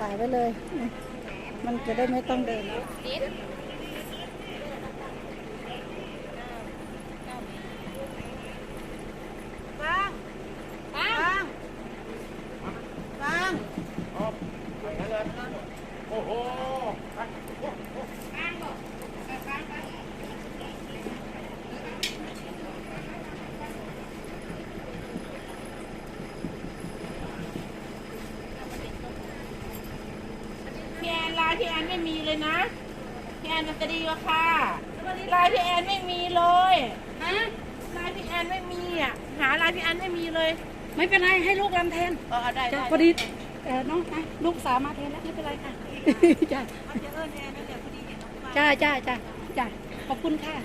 ถ่ายไว้เลยอืมมันจะได้ไม่ต้องเดินฟังฟังฟังโอ้โห พี่แอนไลน์พี่แอนไม่มีเลยนะ พี่แอนมันจะดีกว่าค่ะไลน์พี่แอนไม่มีเลยฮะไลน์พี่แอนไม่มีอะหาไลน์พี่แอนไม่มีเลยไม่เป็นไรให้ลูกรำแทนเออได้จ้ะได้พอดีเออน้องนะลูกสาวมาแทนแล้วไม่เป็นไรค่ะจ้าเขาจะเอิ้นแอนนั่นแหละพอดีเห็นน้องฟ้าจ้าจ้าจ้าจ้าขอบคุณค่ะ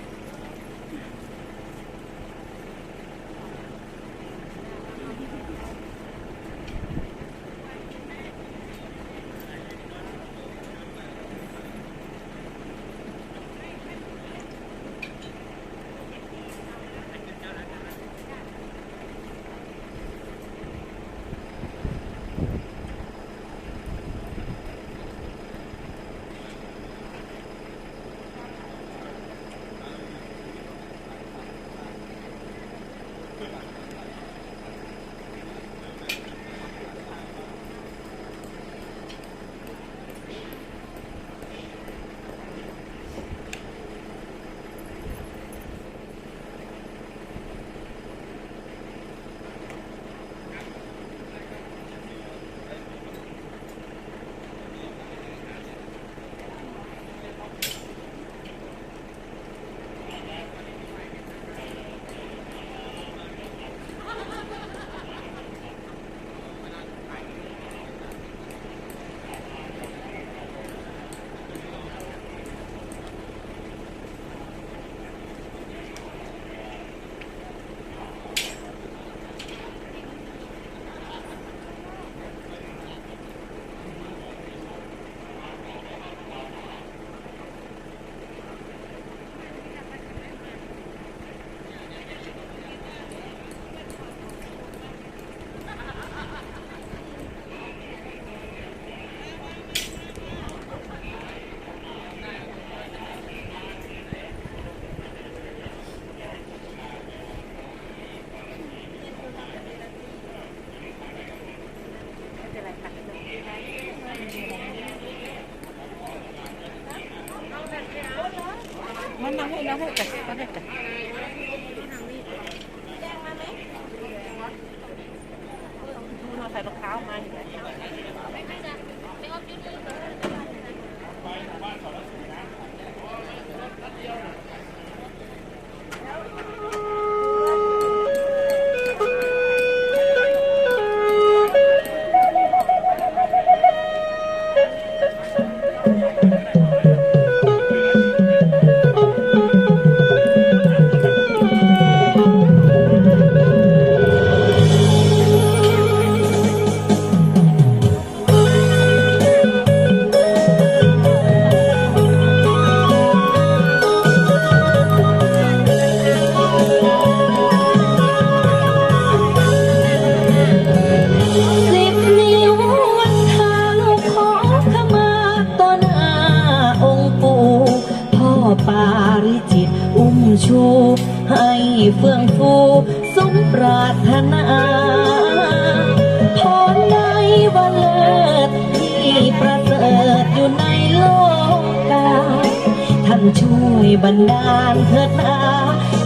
ช่วยบันดาลเถิดนา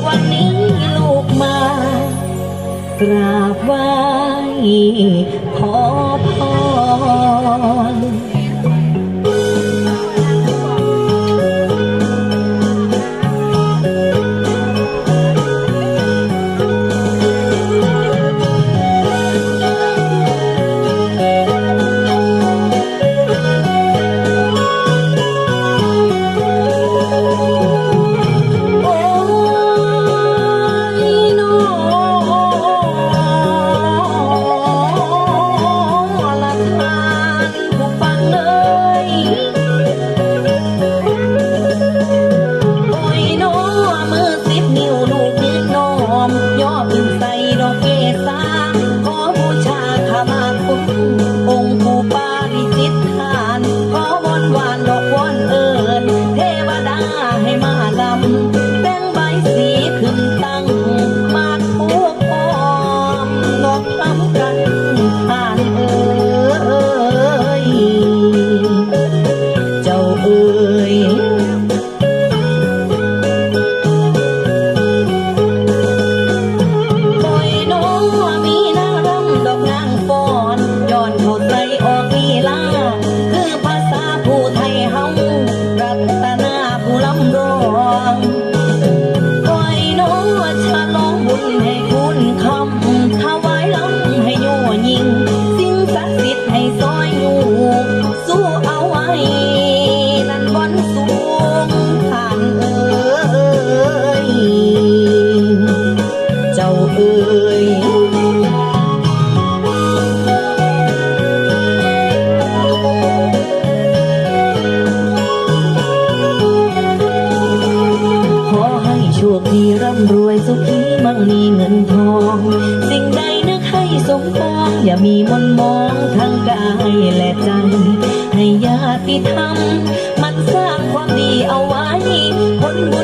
วันนี้ลูกมากราบไหว้ขอพร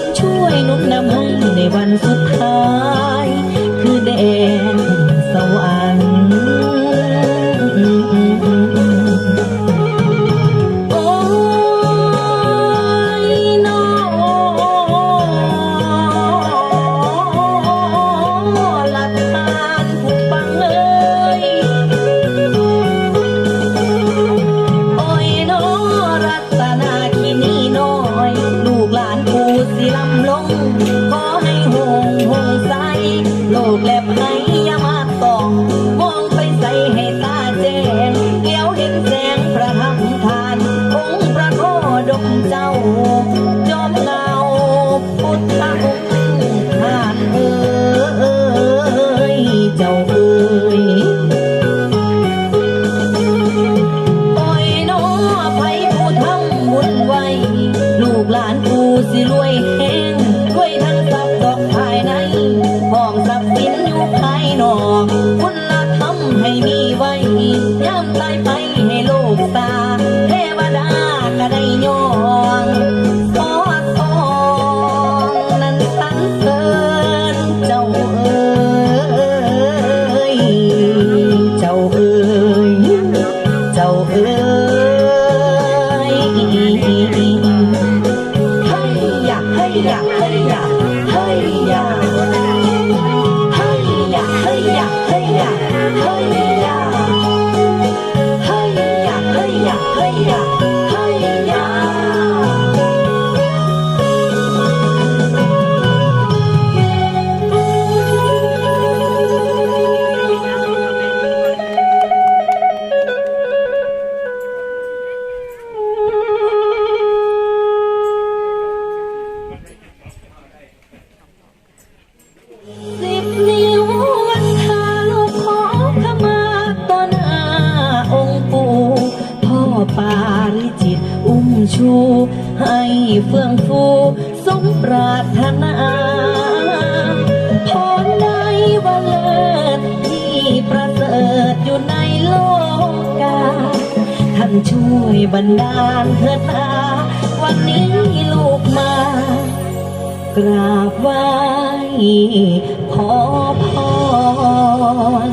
ดช่วยนุ่มนำให้ในวันสุดท้ายู่ในโลกกาท่านช่วยบันดาลเถิดนาวันนี้ลูกมากราบไหว้ขอพร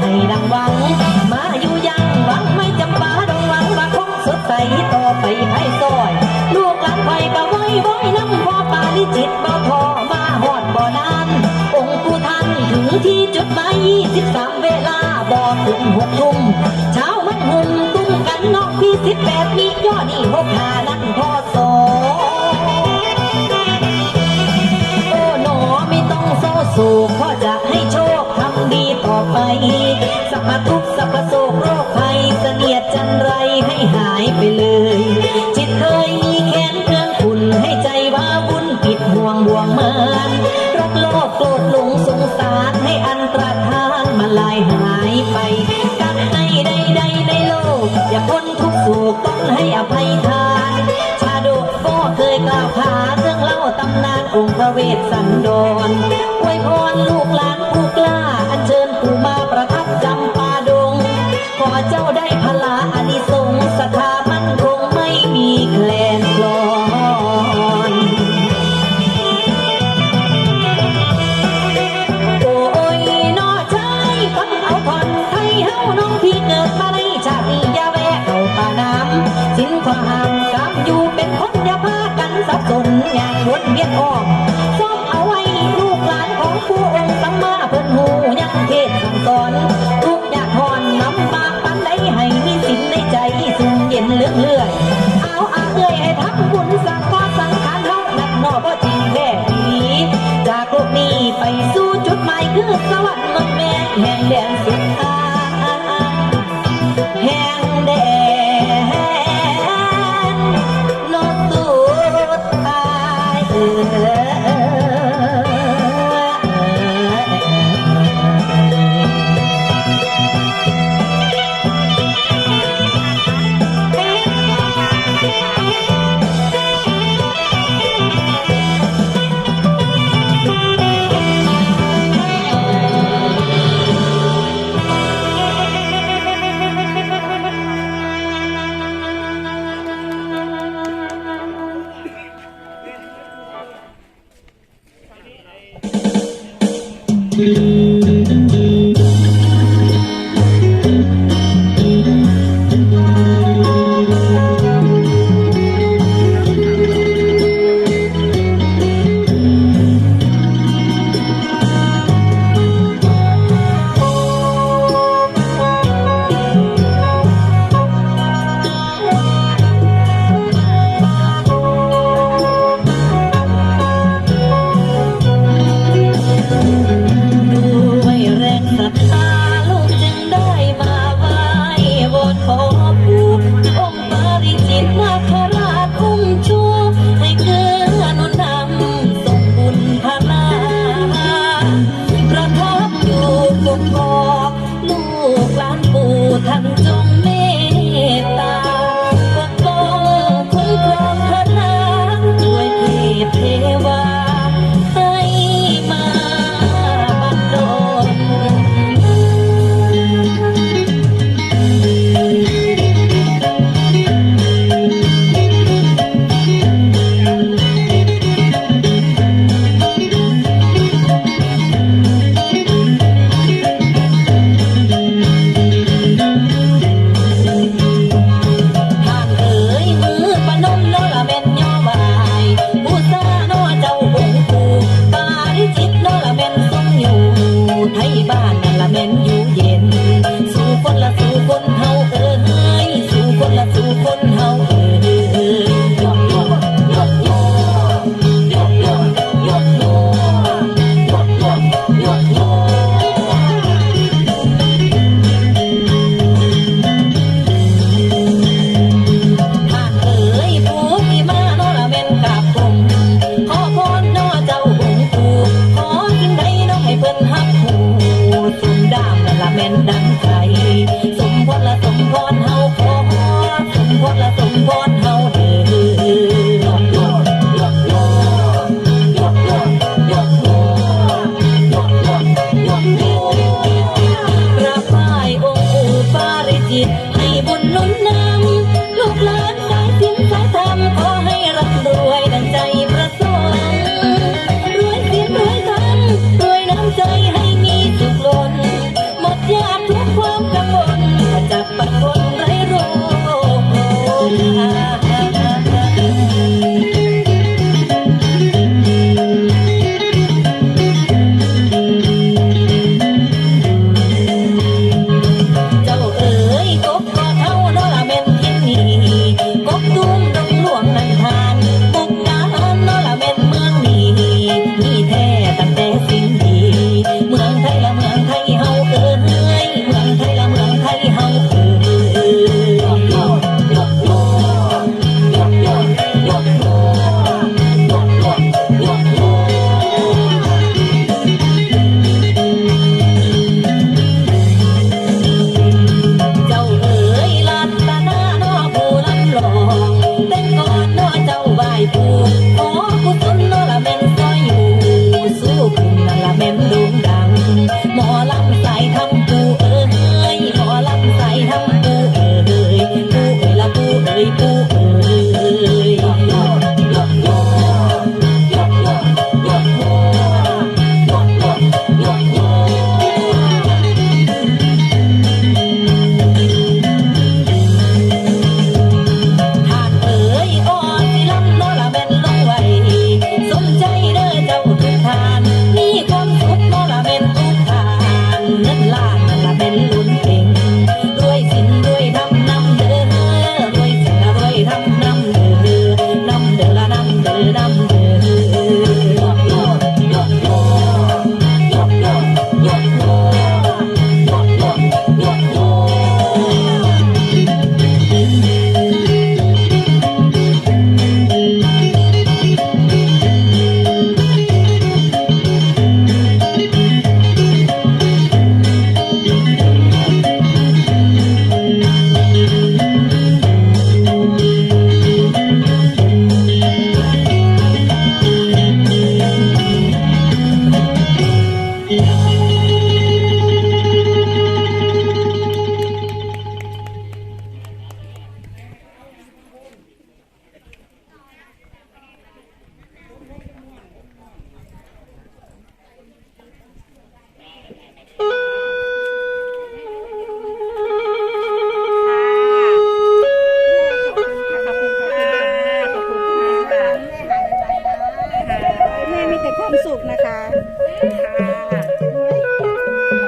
ให้ดังวัง มาอยู่ยังหวังไม่จำปาดงหวังมาพบสดใสต่อไปให้ซอย ลูกหลานไฟก็ไว้ไว้น้ำพ่อปาลิจิตบ่พอมาหอดบ่นาน องค์กูทันถึงที่จุดหมายยี่สิบสามเวลาบ่ถึงหกทุ่มเช้ามันหุ่มตุ้งกันนอกพี่สิบแปดมีย่อนี่หกหานั่งพ่อสโอ้หนอไม่ต้องโซสูพ่อจะให้โชค ภัสัพพทุกสัพพโศกโรคภัยเสนียดจันไรให้หายไปเลย จิตเคยมีแค้นเคืองคุณให้ใจว่าบุญปิดห่วงบ่วงเมินรักโลกโกรธหลงสงสารให้อันตรธานมาลายหายไปกับในใดใดในโลก อย่าพ้นทุกสุขต้องให้อภัยทาน ชาดกก็เคยกล่าวขาเรื่องเล่าตำนานองค์พระเวสสันดรอวยพรลูกหลานผ ลาอานิสงส์สถามันคงไม่มีแคลนกลอนโอ้ยนอชายฟังเอาผ่นไทยเฮาน้องพี่เกิดมาในชาติยาแวะป่าน้ำสินความห้ามอยู่เป็นคญ่ากันสัสนอย่างวนเวียนอ้อมซ้อมเอาไว้ลูกหลานของผู้องค์ สวรรค์เมืองแม่แห่งแดนสุด